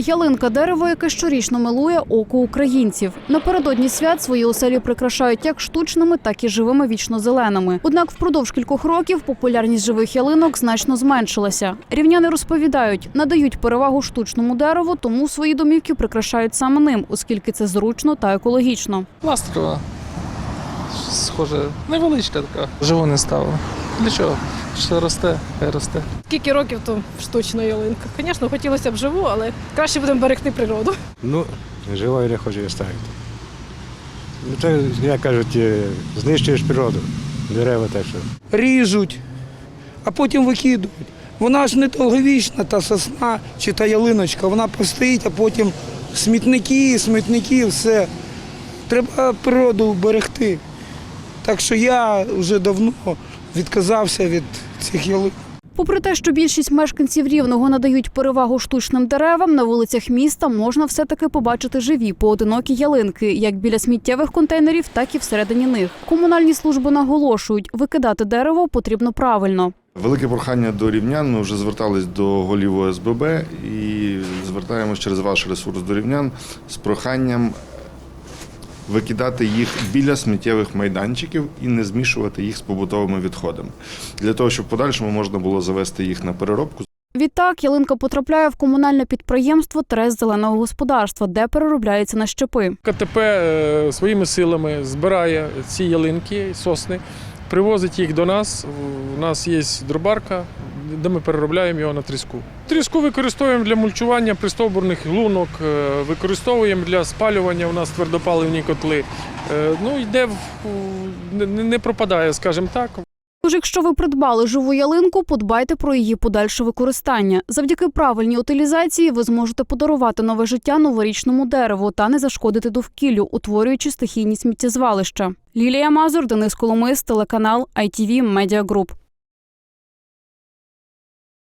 Ялинка дерево, яке щорічно милує око українців. Напередодні свят свої оселі прикрашають як штучними, так і живими вічно-зеленими. Однак впродовж кількох років популярність живих ялинок значно зменшилася. Рівняни розповідають, надають перевагу штучному дереву, тому свої домівки прикрашають саме ним, оскільки це зручно та екологічно. Пластикова. Схоже, невеличка така. Живу не ставив. Для чого? Що росте, хай росте. Скільки років то штучна ялинка? Звісно, хотілося б живу, але краще будемо берегти природу. Ну, живою не хочу її ставити. Ну, це, як кажуть, е, знищуєш природу, дерева так що. ріжуть, а потім викидують. Вона ж не довговічна, та сосна чи та ялиночка. Вона постоїть, а потім смітники, смітники, все. Треба природу берегти. Так що я вже давно відказався від цих ялин. Попри те, що більшість мешканців рівного надають перевагу штучним деревам, на вулицях міста можна все-таки побачити живі поодинокі ялинки, як біля сміттєвих контейнерів, так і всередині них. Комунальні служби наголошують, викидати дерево потрібно правильно. Велике прохання до рівнян. Ми вже звертались до голів ОСББ і звертаємось через ваш ресурс до рівнян з проханням викидати їх біля сміттєвих майданчиків і не змішувати їх з побутовими відходами. Для того, щоб в подальшому можна було завести їх на переробку. Відтак ялинка потрапляє в комунальне підприємство Трес зеленого господарства, де переробляється на щепи. КТП е, своїми силами збирає ці ялинки, сосни, привозить їх до нас. У нас є дробарка, де ми переробляємо його на тріску. Тріску використовуємо для мульчування пристовбурних лунок, е, використовуємо для спалювання. У нас твердопаливні котли. Е, Ну, йде в не- пропадає, скажімо так. Тож, якщо ви придбали живу ялинку, подбайте про її подальше використання. Завдяки правильній утилізації ви зможете подарувати нове життя новорічному дереву та не зашкодити довкіллю, утворюючи стихійні сміттєзвалища. Лілія Мазур, Денис Коломис, телеканал ITV Media Group.